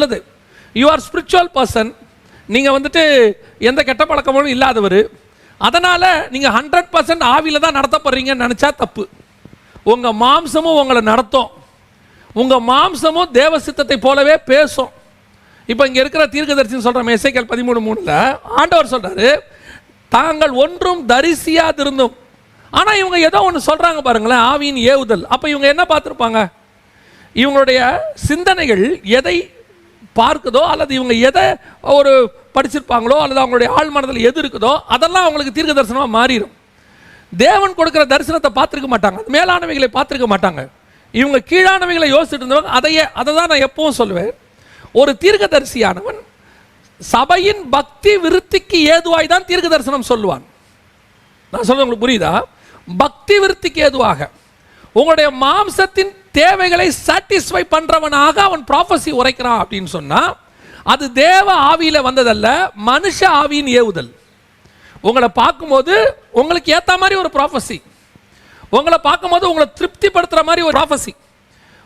நல்லது. You are spiritual person நீங்கள் வந்துட்டு எந்த கெட்ட பழக்கமும் இல்லாதவர். அதனால் நீங்கள் ஹண்ட்ரட் பர்சன்ட் ஆவியில் தான் நடத்தப்படுறீங்கன்னு நினச்சா தப்பு. உங்கள் மாம்சமும் உங்களை நடத்தும். உங்கள் மாம்சமும் தேவ சித்தத்தை போலவே பேசும். இப்போ இங்கே இருக்கிற தீர்க்கதரிசின்னு சொல்கிற மெசைக்கல் பதிமூணு மூணில். ஆண்டவர் சொல்கிறாரு தாங்கள் ஒன்றும் தரிசியாதிருந்தும். ஆனால் இவங்க ஏதோ ஒன்று சொல்கிறாங்க பாருங்களேன் ஆவியின் ஏவுதல். அப்போ இவங்க என்ன பார்த்துருப்பாங்க? இவங்களுடைய சிந்தனைகள் எதை பார்க்குதோ அல்லது இவங்க எதை ஒரு படிச்சிருப்பாங்களோ அல்லது அவங்களுடைய ஆழ் மனதில் எது இருக்குதோ அதெல்லாம் அவங்களுக்கு தீர்க்க தரிசனமாக மாறிடும் தேவன் கொடுக்குற தரிசனத்தை பார்த்துருக்க மாட்டாங்க. அது மேலானவைகளை பார்த்துருக்க மாட்டாங்க. இவங்க கீழானவைகளை யோசிச்சுட்டு இருந்தவங்க அதையே அதை தான் நான் எப்பவும் சொல்லுவேன். ஒரு தீர்க்கதரிசியானவன் சபையின் பக்தி விருத்திக்கு ஏதுவாய் தான் தீர்க்க தரிசனம் சொல்லுவான். நான் சொல்றது உங்களுக்கு புரியுதா? பக்தி விருத்திக்கு ஏதுவாக. உங்களுடைய மாம்சத்தின் தேவைகளை சாட்டிஸ்ஃபை பண்ணுறவனாக அவன் ப்ராஃபஸி உரைக்கிறான் அப்படின்னு சொன்னால் அது தேவ ஆவியில் வந்ததல்ல மனுஷ ஆவியின் ஏவுதல். உங்களை பார்க்கும்போது உங்களுக்கு ஏற்ற மாதிரி ஒரு ப்ராஃபஸி உங்களை பார்க்கும்போது உங்களை திருப்திப்படுத்துகிற மாதிரி ஒரு ப்ராஃபஸி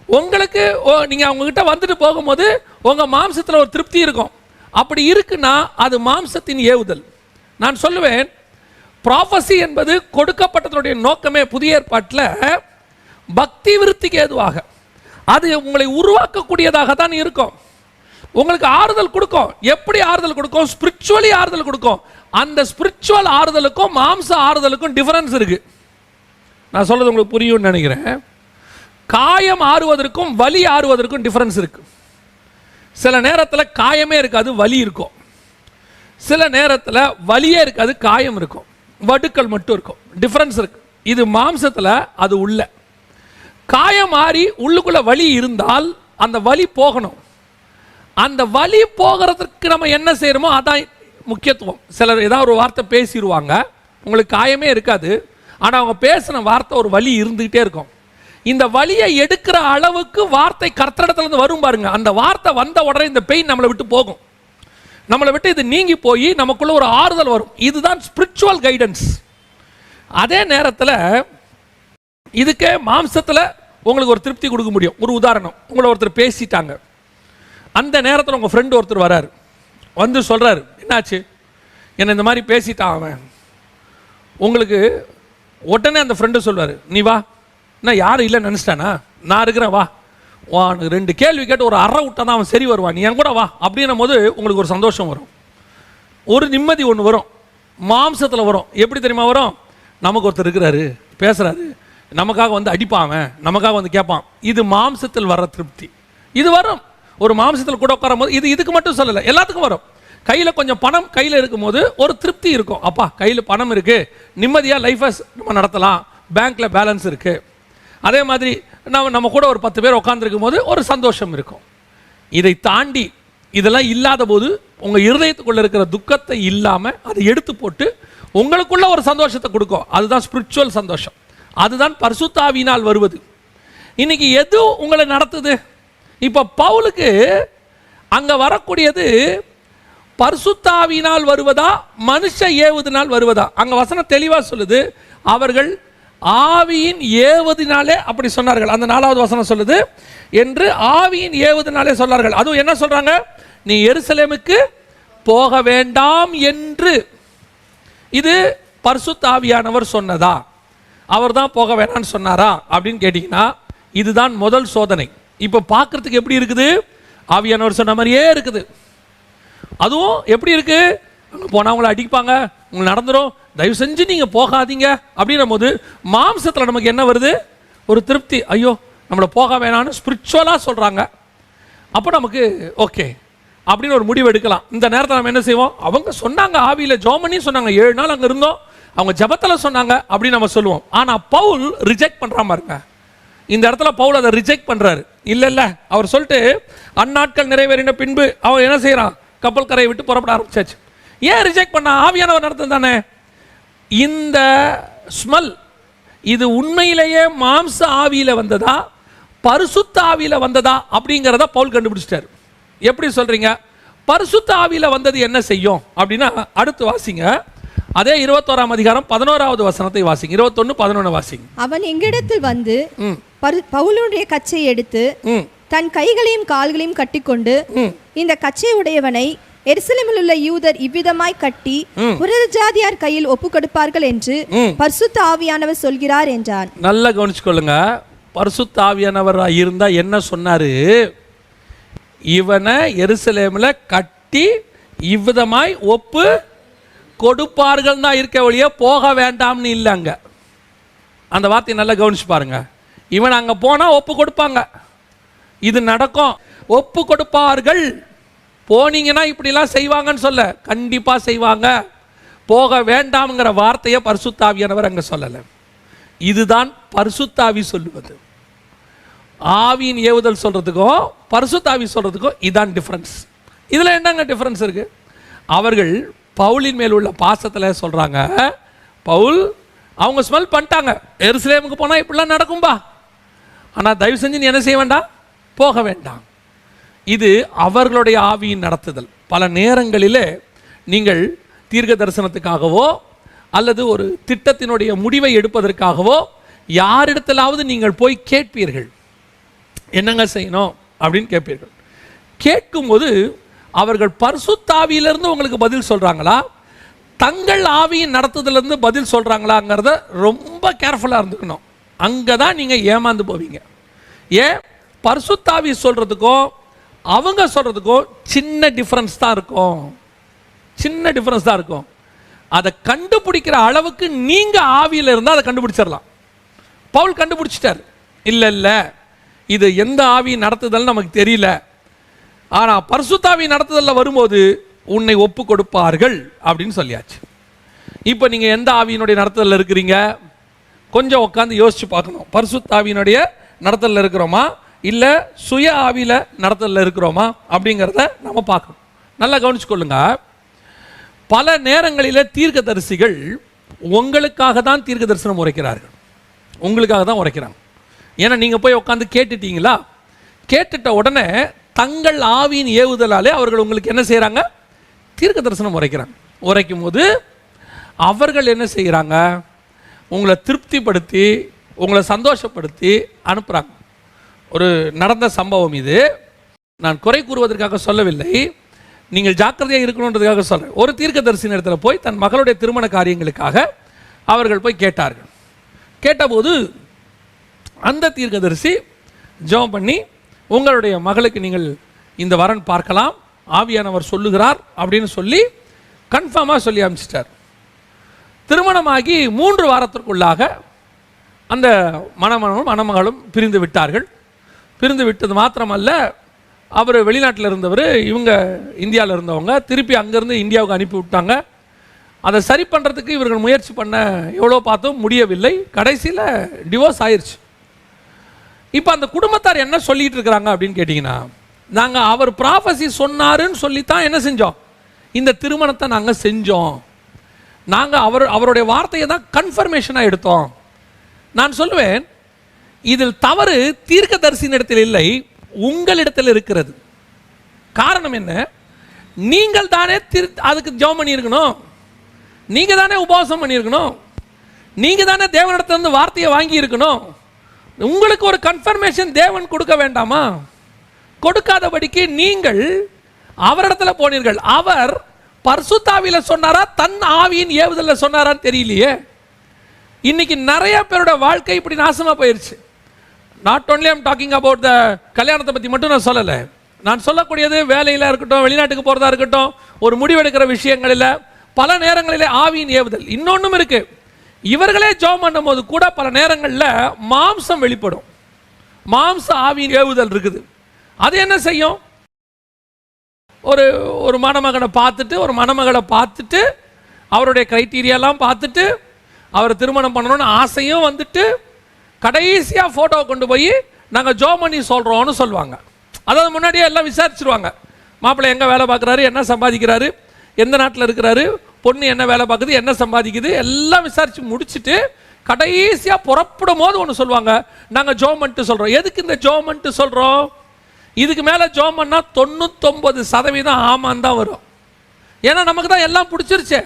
உங்களுக்கு ஓ- அவங்கக்கிட்ட வந்துட்டு போகும்போது உங்கள் மாம்சத்தில் ஒரு திருப்தி இருக்கும். அப்படி இருக்குன்னா அது மாம்சத்தின் ஏவுதல். நான் சொல்லுவேன் ப்ராஃபஸி என்பது கொடுக்கப்பட்டதனுடைய நோக்கமே புதிய ஏற்பாட்டில் பக்தி விருத்திக்கு ஏதுவாக. அது உங்களை உருவாக்கக்கூடியதாக தான் இருக்கும். உங்களுக்கு ஆறுதல் கொடுக்கும். எப்படி ஆறுதல் கொடுக்கும்? ஸ்பிரிச்சுவலி ஆறுதல் கொடுக்கும். அந்த ஸ்பிரிச்சுவல் ஆறுதலுக்கும் மாம்ச ஆறுதலுக்கும் டிஃபரன்ஸ் இருக்கு. நான் சொல்றது உங்களுக்கு புரியும்னு நினைக்கிறேன். காயம் ஆறுவதற்கும் வலி ஆறுவதற்கும் டிஃபரன்ஸ் இருக்கு. சில நேரத்தில் காயமே இருக்காது வலி இருக்கும். சில நேரத்தில் வலியே இருக்காது காயம் இருக்கும். வடுக்கள் மட்டும் இருக்கும். டிஃபரன்ஸ் இருக்கு. இது மாம்சத்தில் அது உள்ள. காயம் மாறி உள்ளுக்குள்ள வலி இருந்தால் அந்த வலி போகணும். அந்த வலி போகிறதுக்கு நம்ம என்ன செய்யணுமோ அதான் முக்கியத்துவம். சிலர் ஏதாவது ஒரு வார்த்தை பேசிடுவாங்க உங்களுக்கு காயமே இருக்காது. ஆனால் அவங்க பேசின வார்த்தை ஒரு வலி இருந்துகிட்டே இருக்கும். இந்த வலியை எடுக்கிற அளவுக்கு வார்த்தை கர்த்தடத்துலேருந்து வரும் பாருங்க. அந்த வார்த்தை வந்த உடனே இந்த பெயின் நம்மளை விட்டு போகும். நம்மளை விட்டு இது நீங்கி போய் நமக்குள்ள ஒரு ஆறுதல் வரும். இதுதான் ஸ்பிரிச்சுவல் கைடன்ஸ் அதே நேரத்தில் இதுக்கு மாம்சத்தில் உங்களுக்கு ஒரு திருப்தி கொடுக்க முடியும். ஒரு உதாரணம். உங்களை ஒருத்தர் பேசிட்டாங்க. அந்த நேரத்தில் உங்கள் ஃப்ரெண்டு ஒருத்தர் வராரு. வந்து சொல்கிறாரு என்னாச்சு? என்னை இந்த மாதிரி பேசிட்டான் அவன். உங்களுக்கு உடனே அந்த ஃப்ரெண்டு சொல்வார் நீ வா. நான் யாரும் இல்லை நினச்சிட்டானா? நான் இருக்கிறேன் வா. உனக்கு ரெண்டு கேள்வி கேட்டு ஒரு அற விட்டா தான் அவன் சரி வருவான். நீ என் கூட வா. அப்படின்னும் போது உங்களுக்கு ஒரு சந்தோஷம் வரும். ஒரு நிம்மதி ஒன்று வரும். மாம்சத்தில் வரும். எப்படி தெரியுமா வரும்? நமக்கு ஒருத்தர் இருக்கிறாரு பேசுகிறாரு நமக்காக வந்து அடிப்பான் நமக்காக வந்து கேட்பான். இது மாம்சத்தில் வர திருப்தி. இது வரும். ஒரு மாம்சத்தில் கூட உட்காரும் போது இது இதுக்கு மட்டும் சொல்லலை எல்லாத்துக்கும் வரும். கையில் கொஞ்சம் பணம் கையில் இருக்கும்போது ஒரு திருப்தி இருக்கும். அப்பா கையில் பணம் இருக்குது நிம்மதியாக லைஃபை நம்ம நடத்தலாம். பேங்க்கில் பேலன்ஸ் இருக்குது அதே மாதிரி நம்ம நம்ம கூட ஒரு பத்து பேர் உட்காந்துருக்கும் போது ஒரு சந்தோஷம் இருக்கும். இதை தாண்டி இதெல்லாம் இல்லாத போது உங்கள் இருதயத்துக்குள்ளே இருக்கிற துக்கத்தை இல்லாமல் அதை எடுத்து போட்டு உங்களுக்குள்ள ஒரு சந்தோஷத்தை கொடுக்கும். அதுதான் ஸ்பிரிச்சுவல் சந்தோஷம். அதுதான் பரிசுத்தாவினால் வருவது. இன்னைக்கு எது உங்களை நடத்துது? இப்போ பவுலுக்கு அங்கே வரக்கூடியது பரிசுத்தாவினால் வருவதா மனுஷ ஏவுதினால் வருவதா? அங்கே வசனம் தெளிவாக சொல்லுது அவர்கள் ஆவியின் ஏவதினாலே அப்படி சொன்னார்கள். அந்த நாலாவது வசனம் சொல்லுது என்று ஆவியின் ஏவதினாலே சொன்னார்கள். அதுவும் என்ன சொல்றாங்க? நீ எருசலேமுக்கு போக வேண்டாம் என்று. இது பர்சுத்தாவியானவர் சொன்னதா? அவர் தான் போக வேணாம்னு சொன்னாரா அப்படின்னு கேட்டிங்கன்னா இதுதான் முதல் சோதனை. இப்போ பார்க்கறதுக்கு எப்படி இருக்குது? ஆவியானவர் சொன்ன மாதிரியே இருக்குது. அதுவும் எப்படி இருக்குது அங்கே போனால் அவங்கள அடிப்பாங்க உங்களுக்கு நடந்துடும் தயவு செஞ்சு நீங்கள் போகாதீங்க. அப்படின்னும் போது மாம்சத்தில் நமக்கு என்ன வருது? ஒரு திருப்தி. ஐயோ நம்மளை போக வேணாம்னு ஸ்பிரிச்சுவலாக சொல்கிறாங்க அப்போ நமக்கு ஓகே அப்படின்னு ஒரு முடிவு எடுக்கலாம். இந்த நேரத்தில் நம்ம என்ன செய்வோம்? அவங்க சொன்னாங்க ஆவியில் ஜோமனி சொன்னாங்க. ஏழு நாள் அங்கே இருந்தோம். அவங்க ஜெபத்தில் சொன்னாங்க அப்படின்னு நம்ம சொல்லுவோம். ஆனால் பவுல் ரிஜெக்ட் பண்ணுறான் பாருங்க. இந்த இடத்துல பவுல் அதை ரிஜெக்ட் பண்ணுறாரு இல்லை இல்லை. அவர் சொல்லிட்டு அந்நாட்கள் நிறைவேறின பின்பு அவன் என்ன செய்கிறான் கப்பல் கரையை விட்டு புறப்பட ஆரம்பிச்சாச்சு. ஏன் ரிஜெக்ட் பண்ண? ஆவியானவர் நடத்தம் தானே. இந்த ஸ்மெல் இது உண்மையிலேயே மாம்ச ஆவியில் வந்ததா? பரிசுத்த ஆவியில் வந்ததா? அப்படிங்கிறத பவுல் கண்டுபிடிச்சிட்டாரு. எப்படி சொல்கிறீங்க பரிசுத்த ஆவியில் வந்தது என்ன செய்யும்? அப்படின்னா அடுத்து வாசிங்க. அதே இருபத்தோராம் அதிகாரம் பதினோராவது வசனத்தை வாசிங்க. இருபத்தொன்னு பதினொன்று வாசிங்க. அவன் எங்களிடத்தில் வந்து பவுலுடைய கச்சை எடுத்து தன் கைகளையும் கால்களையும் கட்டிக்கொண்டு இந்த கச்சை உடையவனை எருசலேமில் உள்ள யூதர் இவ்விதமாய் கட்டி புரஜாதியார் கையில் ஒப்புக் கொடுப்பார்கள் என்று பரிசுத்த ஆவியானவர் சொல்கிறார் என்றான். நல்லா கவனிச்சுக்கொள்ளுங்க. பரிசுத்த ஆவியானவர் இருந்தா என்ன சொன்னாரு? இவனை எருசலேமில் கட்டி இவ்விதமாய் ஒப்பு கொடுப்பார்கள் தான் இருக்க வழியே போக வேண்டாம்னு இல்லைங்க. அந்த வார்த்தையை நல்லா கவனிச்சு பாருங்க. இவன் அங்கே போனால் ஒப்பு கொடுப்பாங்க. இது நடக்கும். ஒப்பு கொடுப்பார்கள். போனீங்கன்னா இப்படிலாம் செய்வாங்கன்னு சொல்ல. கண்டிப்பாக செய்வாங்க. போக வேண்டாம்ங்கிற வார்த்தையை பரிசுத்தாவியானவர் அங்கே சொல்லலை. இதுதான் பரிசுத்தாவி சொல்லுவது. ஆவியின் ஏவுதல் சொல்கிறதுக்கும் பரிசுத்தாவி சொல்கிறதுக்கும் இதான் டிஃப்ரென்ஸ் இதில் என்னங்க டிஃப்ரென்ஸ் இருக்குது அவர்கள் பவுலின் மேல் உள்ள பாசத்தில் சொல்கிறாங்க பவுல் அவங்க ஸ்மெல் பண்ணிட்டாங்க. எருசலேமுக்கு போனால் இப்படிலாம் நடக்கும்பா ஆனால் தயவு செஞ்சு நீ என்ன செய்ய வேண்டாம்? போக வேண்டாம். இது அவர்களுடைய ஆவியின் நடத்துதல். பல நேரங்களிலே நீங்கள் தீர்க்க தரிசனத்துக்காகவோ அல்லது ஒரு திட்டத்தினுடைய முடிவை எடுப்பதற்காகவோ யாரிடத்திலாவது நீங்கள் போய் கேட்பீர்கள். என்னங்க செய்யணும்? அப்படின்னு கேட்பீர்கள். கேட்கும்போது அவர்கள் பரிசுத்தாவியிலிருந்து உங்களுக்கு பதில் சொல்கிறாங்களா தங்கள் ஆவியின் நடத்துதலேருந்து பதில் சொல்கிறாங்களாங்கிறத ரொம்ப கேர்ஃபுல்லாக இருந்துக்கணும். அங்கே தான் நீங்கள் ஏமாந்து போவீங்க. ஏன்? பரிசுத்தாவி சொல்கிறதுக்கும் அவங்க சொல்கிறதுக்கும் சின்ன டிஃப்ரென்ஸ் தான் இருக்கும். சின்ன டிஃப்ரென்ஸ் தான் இருக்கும். அதை கண்டுபிடிக்கிற அளவுக்கு நீங்கள் ஆவியில் இருந்தால் அதை கண்டுபிடிச்சிடலாம். பவுல் கண்டுபிடிச்சிட்டார். இல்லை இல்லை. இது எந்த ஆவி நடத்துதல் நமக்கு தெரியல. ஆனால் பர்சுத்தாவி நடத்துதலில் வரும்போது உன்னை ஒப்பு கொடுப்பார்கள் அப்படின்னு சொல்லியாச்சு. இப்போ நீங்கள் எந்த ஆவியினுடைய நடத்துதலில் இருக்கிறீங்க? கொஞ்சம் உட்காந்து யோசிச்சு பார்க்கணும். பர்சுத்தாவியினுடைய நடத்தலில் இருக்கிறோமா? இல்லை சுய ஆவியில் நடத்தலில் இருக்கிறோமா? அப்படிங்கிறத நம்ம பார்க்கணும். நல்லா கவனிச்சுக்கொள்ளுங்க. பல நேரங்களில் தீர்க்கதரிசிகள் உங்களுக்காக தான் தீர்க்க தரிசனம் உரைக்கிறார்கள். உங்களுக்காக தான் உரைக்கிறாங்க. ஏன்னா நீங்கள் போய் உட்காந்து கேட்டுட்டீங்களா? கேட்டுட்ட உடனே தங்கள் ஆவியின் ஏவுதலாலே அவர்கள் உங்களுக்கு என்ன செய்கிறாங்க தீர்க்க தரிசனம் உரைக்கிறாங்க. உரைக்கும் போது அவர்கள் என்ன செய்கிறாங்க உங்களை திருப்திப்படுத்தி உங்களை சந்தோஷப்படுத்தி அனுப்புகிறாங்க ஒரு நடந்த சம்பவம் இது. நான் குறை கூறுவதற்காக சொல்லவில்லை. நீங்கள் ஜாக்கிரதையாக இருக்கணுன்றதுக்காக சொல்கிறேன் ஒரு தீர்க்கதரிசி இடத்துல போய் தன் மகளுடைய திருமண காரியங்களுக்காக அவர்கள் போய் கேட்டார்கள். கேட்டபோது அந்த தீர்க்கதரிசி ஜெபம் பண்ணி உங்களுடைய மகளுக்கு நீங்கள் இந்த வரன் பார்க்கலாம். ஆவியானவர் சொல்லுகிறார் அப்படின்னு சொல்லி கன்ஃபார்மாக சொல்லி அனுப்பிச்சிட்டார். திருமணமாகி மூன்று வாரத்திற்குள்ளாக அந்த மணமகனும் மணமகளும் பிரிந்து விட்டார்கள். பிரிந்து விட்டது மாத்திரமல்ல அவர் வெளிநாட்டில் இருந்தவர் இவங்க இந்தியாவில் இருந்தவங்க திருப்பி அங்கேருந்து இந்தியாவுக்கு அனுப்பி விட்டாங்க. அதை சரி பண்ணுறதுக்கு இவர்கள் முயற்சி பண்ண எவ்வளோ பார்த்தும் முடியவில்லை. கடைசியில் டிவோர்ஸ் ஆயிடுச்சு இப்போ அந்த குடும்பத்தார் என்ன சொல்லிட்டு இருக்கிறாங்க அப்படின்னு கேட்டிங்கன்னா நாங்கள் அவர் ப்ராஃபஸி சொன்னாருன்னு சொல்லித்தான் என்ன செஞ்சோம்? இந்த திருமணத்தை நாங்கள் செஞ்சோம். நாங்கள் அவர் அவருடைய வார்த்தையை தான் கன்ஃபர்மேஷனாக எடுத்தோம். நான் சொல்லுவேன் இதில் தவறு தீர்க்கதரிசியினிடத்தில் இல்லை உங்களிடத்தில் இருக்கிறது. காரணம் என்ன? நீங்கள் தானே திரு அதுக்கு ஜெபம் பண்ணியிருக்கணும். நீங்கள் தானே உபவாசம் பண்ணியிருக்கணும். நீங்கள் தானே தேவனிடத்திலிருந்து வார்த்தையை வாங்கி இருக்கணும் உங்களுக்கு ஒரு கன்ஃபர்மேஷன் தேவன் கொடுக்க வேண்டாமா? கொடுக்காதபடிக்கு நீங்கள் அவரிடத்துல போனீர்கள். அவர் பர்சுத்தாவில சொன்னாரா? தன் ஆவியின் ஏவுதலில் சொன்னாரான்னு தெரியலையே. இன்னைக்கு நிறைய பேரோட வாழ்க்கை இப்படி நாசமாக போயிடுச்சு not only I'm talking about the கல்யாணத்தை பற்றி மட்டும் நான் சொல்லலை. நான் சொல்லக்கூடியது வேலையில் இருக்கட்டும் வெளிநாட்டுக்கு போகிறதா இருக்கட்டும் ஒரு முடிவெடுக்கிற விஷயங்களில் பல நேரங்களிலே ஆவியின் ஏவுதல். இன்னொன்றும் இருக்குது இவர்களே ஜோம் பண்ணும்போது கூட பல நேரங்களில் மாம்சம் வெளிப்படும். மாம்ச ஆவியின் ஏவுதல் இருக்குது. அது என்ன செய்யும்? ஒரு ஒரு மணமகனை பார்த்துட்டு ஒரு மணமகளை பார்த்துட்டு அவருடைய கிரைட்டீரியாலாம் பார்த்துட்டு அவரை திருமணம் பண்ணணும்னு ஆசையும் வந்துட்டு கடைசியாக ஃபோட்டோ கொண்டு போய் நாங்கள் ஜோ பண்ணி சொல்கிறோம்னு சொல்லுவாங்க. அதாவது முன்னாடியே எல்லாம் விசாரிச்சிருவாங்க. மாப்பிள்ளை எங்கே வேலை பார்க்குறாரு? என்ன சம்பாதிக்கிறாரு? எந்த நாட்டில் இருக்கிறாரு? பொண்ணு என்ன வேலை பார்க்குது என்ன சம்பாதிக்குது எல்லாம் விசாரித்து முடிச்சுட்டு கடைசியாக புறப்படும் போது ஒன்று சொல்லுவாங்க. நாங்கள் ஜோமன்ட்டு சொல்கிறோம் எதுக்கு இந்த ஜோ சொல்கிறோம் இதுக்கு மேலே ஜோமன்னா பண்ணால் தொண்ணூத்தொம்பது சதவீதம் ஆமான் தான் வரும். ஏன்னா நமக்கு தான் எல்லாம் பிடிச்சிருச்சே.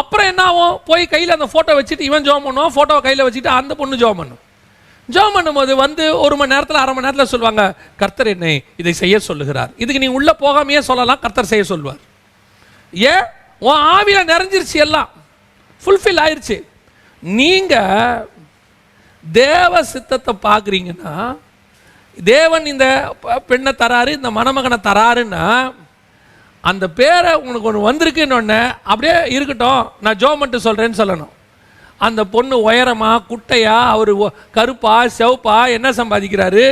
அப்புறம் என்ன ஆகும்? போய் கையில் அந்த ஃபோட்டோ வச்சுட்டு இவன் ஜோம் பண்ணுவான் ஃபோட்டோவை கையில் வச்சுட்டு அந்த பொண்ணு ஜோம் பண்ணும். ஜோம் பண்ணும்போது வந்து ஒரு மணி நேரத்தில் அரை மணி நேரத்தில் சொல்லுவாங்க கர்த்தர் என்னை இதை செய்ய சொல்லுகிறார். இதுக்கு நீ உள்ளே போகாமையே சொல்லலாம் கர்த்தர் செய்ய சொல்லுவார். ஏன்? உன் ஆவியில் நிறைஞ்சிருச்சு எல்லாம். ஃபுல்ஃபில் ஆயிடுச்சு நீங்கள் தேவ சித்தத்தை பார்க்குறீங்கன்னா தேவன் இந்த பெண்ணை தராரு இந்த மணமகனை தராருன்னா அந்த பேரை உனக்கு ஒன்று வந்திருக்குன்னு அப்படியே இருக்கட்டும் நான் ஜோமன்ட்டு சொல்கிறேன்னு சொல்லணும். அந்த பொண்ணு உயரமா குட்டையா அவர் கருப்பா செவப்பா என்ன சம்பாதிக்கிறாரு?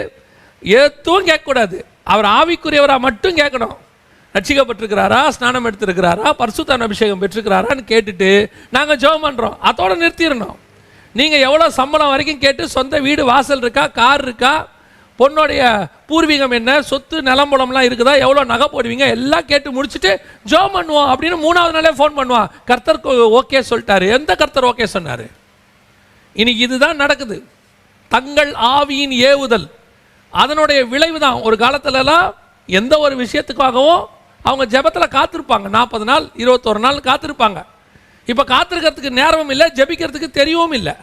எதுவும் கேட்கக்கூடாது. அவர் ஆவிக்குரியவராக மட்டும் கேட்கணும். ரட்சிக்கப்பட்டிருக்கிறாரா? ஸ்நானம் எடுத்திருக்கிறாரா? பரிசுத்தன் அபிஷேகம் பெற்றிருக்கிறாரான்னு கேட்டுட்டு நாங்கள் ஜெபம் பண்ணுறோம் அதோட நிறுத்திடணும். நீங்கள் எவ்வளோ சம்பளம் வரைக்கும் கேட்டு சொந்த வீடு வாசல் இருக்கா கார் இருக்கா பொண்ணுடைய பூர்வீகம் என்ன சொத்து நிலம்புலம்லாம் இருக்குதா எவ்வளோ நகை போடுவீங்க எல்லாம் கேட்டு முடிச்சுட்டு ஜெபம் பண்ணுவோம் அப்படின்னு மூணாவது நாளே ஃபோன் பண்ணுவான். கர்த்தர் ஓகே சொல்லிட்டாரு. எந்த கர்த்தர் ஓகே சொன்னார்? இன்னைக்கு இதுதான் நடக்குது. தங்கள் ஆவியின் ஏவுதல். அதனுடைய விளைவு தான் ஒரு காலத்துலலாம் எந்த ஒரு விஷயத்துக்காகவும் அவங்க ஜெபத்தில் காத்திருப்பாங்க. நாற்பது நாள் இருபத்தொரு நாள் காத்திருப்பாங்க. இப்போ காத்திருக்கிறதுக்கு நேரமும் இல்லை ஜெபிக்கிறதுக்கு தெரியவும் இல்லை.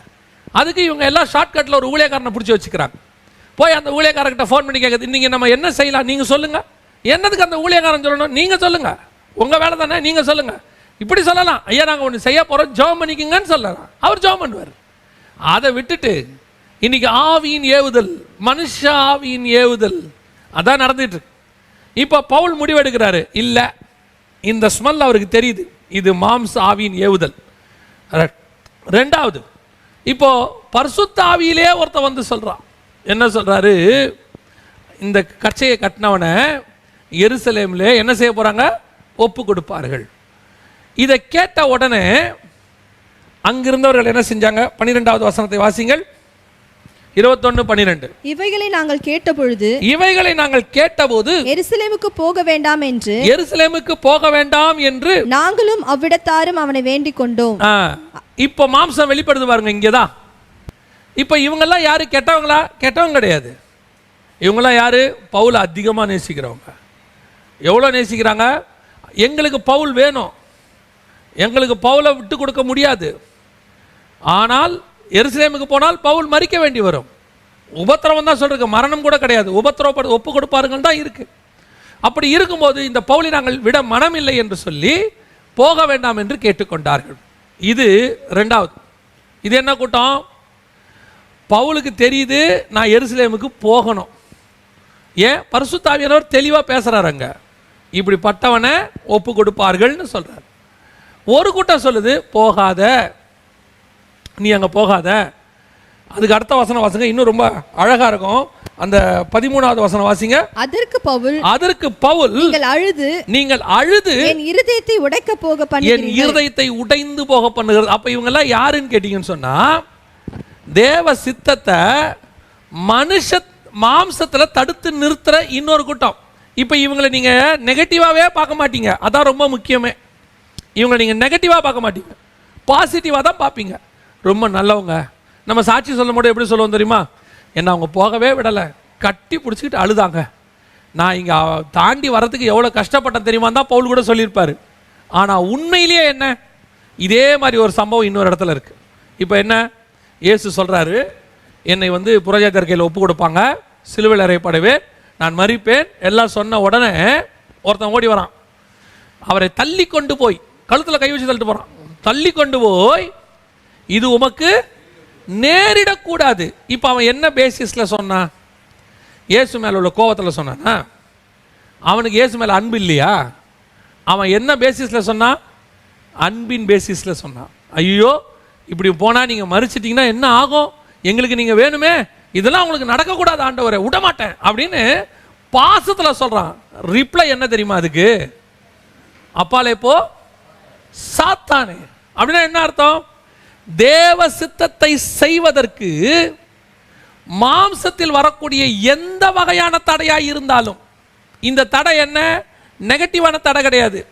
அதுக்கு இவங்க எல்லாம் ஷார்ட்கட்டில் ஒரு ஊழியக்காரனை பிடிச்சி வச்சுக்கிறாங்க. போய் அந்த ஊழியக்காரர்கிட்ட ஃபோன் பண்ணி கேட்குது நீங்கள் நம்ம என்ன செய்யலாம்? நீங்கள் சொல்லுங்கள் என்னதுக்கு அந்த ஊழியக்காரன் சொல்லணும்? நீங்கள் சொல்லுங்கள் உங்கள் வேலை தானே? நீங்கள் சொல்லுங்கள் இப்படி சொல்லலாம். ஐயா நாங்கள் ஒன்று செய்ய போகிறோம் ஜோம் பண்ணிக்கிங்கன்னு சொல்லலாம். அவர் ஜோம் பண்ணுவார். அதை விட்டுட்டு இன்னைக்கு ஆவியின் ஏவுதல் மனுஷ ஆவியின் ஏவுதல் அதான் நடந்துட்டு இருக்கு. இப்போ பவுல் முடிவெடுக்கிறாரு. இல்லை இந்த ஸ்மெல் அவருக்கு தெரியுது. இது மாம்ச ஆவியின் ஏவுதல். ரெண்டாவது இப்போ பரிசுத்த ஆவியிலே ஒருத்தன் வந்து சொல்கிறான் என்ன சொல்கிறாரு இந்த கச்சையை கட்டினவனை எருசலேமில் என்ன செய்ய போகிறாங்க ஒப்பு கொடுப்பார்கள். இதை கேட்ட உடனே அங்கிருந்தவர்கள் என்ன செஞ்சாங்க? பன்னிரெண்டாவது வசனத்தை வாசிங்கள். இருபத்தொன்னு பன்னிரெண்டு. இவைகளை நாங்கள் கேட்டபொழுது இவைகளை நாங்கள் கேட்டபோது எருசலேமுக்கு போக வேண்டாம் என்று எருசலேமுக்கு போக வேண்டாம் என்று நாங்களும் அவ்விடத்தாரும் அவனை வேண்டிக் கொண்டோம். இப்போ மாம்சம் வெளிப்படுது பாருங்க இங்கேதான். இப்போ இவங்கெல்லாம் யாரு? கெட்டவங்களா? கெட்டவங்க கிடையாது. இவங்கெல்லாம் யாரு? பவுலை அதிகமாக நேசிக்கிறவங்க. எவ்வளோ நேசிக்கிறாங்க? எங்களுக்கு பவுல் வேணும். எங்களுக்கு பவுலை விட்டு கொடுக்க முடியாது. ஆனால் எருசலேமுக்கு போனால் பவுல் மறிக்க வேண்டி வரும். உபத்திரவம் தான் சொல்கிறது மரணம் கூட கிடையாது. உபத்திரவப்படு ஒப்பு கொடுப்பாருங்கள் தான் இருக்குது அப்படி இருக்கும்போது இந்த பவுலை நாங்கள் விட மனம் இல்லை என்று சொல்லி போக வேண்டாம் என்று கேட்டுக்கொண்டார்கள். இது ரெண்டாவது. இது என்ன கூட்டம்? பவுலுக்கு தெரியுது நான் எருசலேமுக்கு போகணும். ஏன்? பரிசுத்தாவியானவர் தெளிவாக பேசுறாரு இப்படி இப்படிப்பட்டவனை ஒப்பு கொடுப்பார்கள்னு சொல்கிறார் ஒரு கூட்டம் சொல்லுது போகாத. நீ அங்கே போகாத. அதுக்கு அடுத்த வசனம் வாசிங்க. இன்னும் ரொம்ப அழகா இருக்கும். அந்த பதிமூணாவது வசனம் வாசிங்க. அதற்கு பவுல் அதற்கு பவுல் நீங்கள் அழுது நீங்கள் அழுது என் இருதயத்தை உடைக்க போக என் பண்ணுகிறீர்கள். இருதயத்தை உடைந்து போக பண்ணுகிறது. அப்ப இவங்க எல்லாம் யாருன்னு கேட்டீங்கன்னு சொன்னா தேவ சித்தத்தை மனுஷ மாம்சத்துல தடுத்து நிறுத்துற இன்னொரு கூட்டம். இப்ப இவங்களை நீங்க நெகட்டிவாவே பார்க்க மாட்டீங்க. அதான் ரொம்ப முக்கியமே. இவங்களை நீங்க நெகட்டிவா பார்க்க மாட்டீங்க. பாசிட்டிவா தான் பார்ப்பீங்க. ரொம்ப நல்லவங்க. நம்ம சாட்சி சொல்லும் போது எப்படி சொல்லுவோம் தெரியுமா? என்ன அவங்க போகவே விடலை. கட்டி பிடிச்சிக்கிட்டு அழுதாங்க. நான் இங்கே தாண்டி வரதுக்கு எவ்வளோ கஷ்டப்பட்டேன் தெரியுமா தான் பவுல் கூட சொல்லியிருப்பார். ஆனால் உண்மையிலேயே என்ன? இதே மாதிரி ஒரு சம்பவம் இன்னொரு இடத்துல இருக்குது இப்போ என்ன? இயேசு சொல்கிறாரு என்னை வந்து புரஜாதர் கையில் ஒப்பு கொடுப்பாங்க. சிலுவையில் அறையப்படவே நான் மறிப்பேன். எல்லாம் சொன்ன உடனே ஒருத்தன் ஓடி வரான். அவரை தள்ளி கொண்டு போய் கழுத்தில் கை வச்சு தள்ளிட்டு போகிறான் தள்ளி கொண்டு போய் இது உமக்கு நேரிடக்கூடாது. இப்போ அவன் என்ன பேசிஸில் சொன்னான் இயேசு மேலே உள்ள கோவத்தில் சொன்னானா? அவனுக்கு இயேசு மேலே அன்பு இல்லையா? அவன் என்ன பேசிஸில் சொன்னான் அன்பின் பேசிஸில் சொன்னான். ஐயோ இப்படி போனால் நீங்கள் மறிச்சிட்டிங்கன்னா என்ன ஆகும்? எங்களுக்கு நீங்கள் வேணுமே? இதெல்லாம் உங்களுக்கு நடக்கக்கூடாது ஆண்டவரை. விட மாட்டேன் அப்படின்னு பாசத்தில் சொல்கிறான் ரிப்ளை என்ன தெரியுமா அதுக்கு? அப்பாலே போ சாத்தானே. அப்படின்னா என்ன அர்த்தம்? தேவ சித்தத்தை செய்வதற்கு மாம்சத்தில் வரக்கூடிய எந்த வகையான தடையாக இருந்தாலும் இந்த தடை என்ன? நெகட்டிவான தடை கிடையாது.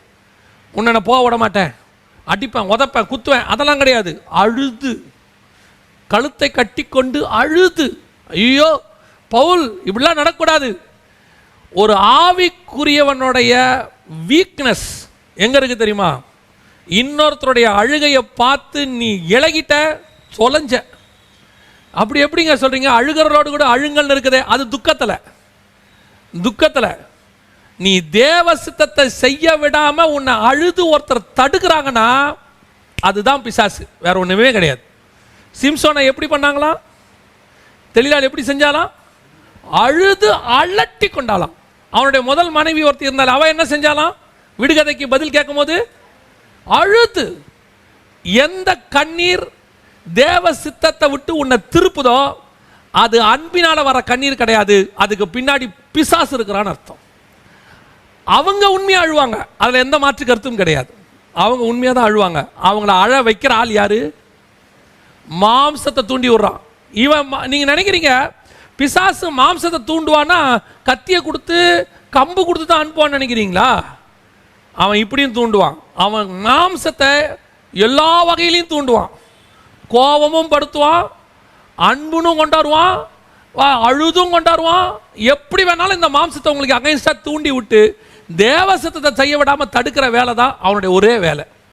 உன்னை நான் போக விட மாட்டேன். அடிப்பேன் உதப்பேன் குத்துவேன் அதெல்லாம் கிடையாது. அழுது. கழுத்தை கட்டிக்கொண்டு அழுது. ஐயோ பவுல் இப்படிலாம் நடக்கக்கூடாது. ஒரு ஆவிக்குரியவனுடைய வீக்னஸ் எங்க இருக்கு தெரியுமா? இன்னொருத்தருடைய அழுகையை பார்த்து நீ இழகிட்ட தொலைஞ்ச. அப்படி எப்படிங்க சொல்கிறீங்க அழுகிறவரோடு கூட அழுங்கல்னு இருக்குதே அது துக்கத்தில். துக்கத்தில். நீ தேவ சித்தத்தை செய்ய விடாமல் உன்னை அழுது ஒருத்தர் தடுக்கிறாங்கன்னா அதுதான் பிசாசு. வேற ஒன்றுமே கிடையாது. சிம்சோனை எப்படி பண்ணாங்களாம்? தெளிலால் எப்படி செஞ்சாலாம்? அழுது அலட்டி கொண்டாலாம். அவனுடைய முதல் மனைவி ஒருத்தர் இருந்தால் அவன் என்ன செஞ்சாலாம்? விடுகதைக்கு பதில் கேட்கும்போது அழுது. எந்த கண்ணீர் தேவ சித்தத்தை விட்டு உன்னை திருப்புதோ அது அன்பினால் வர கண்ணீர் கிடையாது. அதுக்கு பின்னாடி பிசாசு இருக்கிறான்னு அர்த்தம். அவங்க உண்மையாக அழுவாங்க. அதில் எந்த மாற்று கருத்தும் கிடையாது. அவங்க உண்மையாக தான் அழுவாங்க. அவங்கள அழ வைக்கிற ஆள் யாரு? மாம்சத்தை தூண்டி விடுறான். இவன் ம- நினைக்கிறீங்க பிசாசு மாம்சத்தை தூண்டுவான்னா கத்தியை கொடுத்து கம்பு கொடுத்து தான் அனுப்புவான்னு நினைக்கிறீங்களா? அவன் இப்படியும் தூண்டுவான். அவன் மாம்சத்தை எல்லா வகையிலையும் தூண்டுவான். கோபமும் படுத்துவான் அன்புனும் கொண்டாடுவான் வா- அழுதும் கொண்டாடுவான். எப்படி வேணாலும் இந்த மாம்சத்தை உங்களுக்கு அகைன்ஸ்டாக தூண்டி விட்டு தேவசத்தத்தை செய்ய விடாமல் தடுக்கிற வேலை தான் அவனுடைய ஒரே வேலை.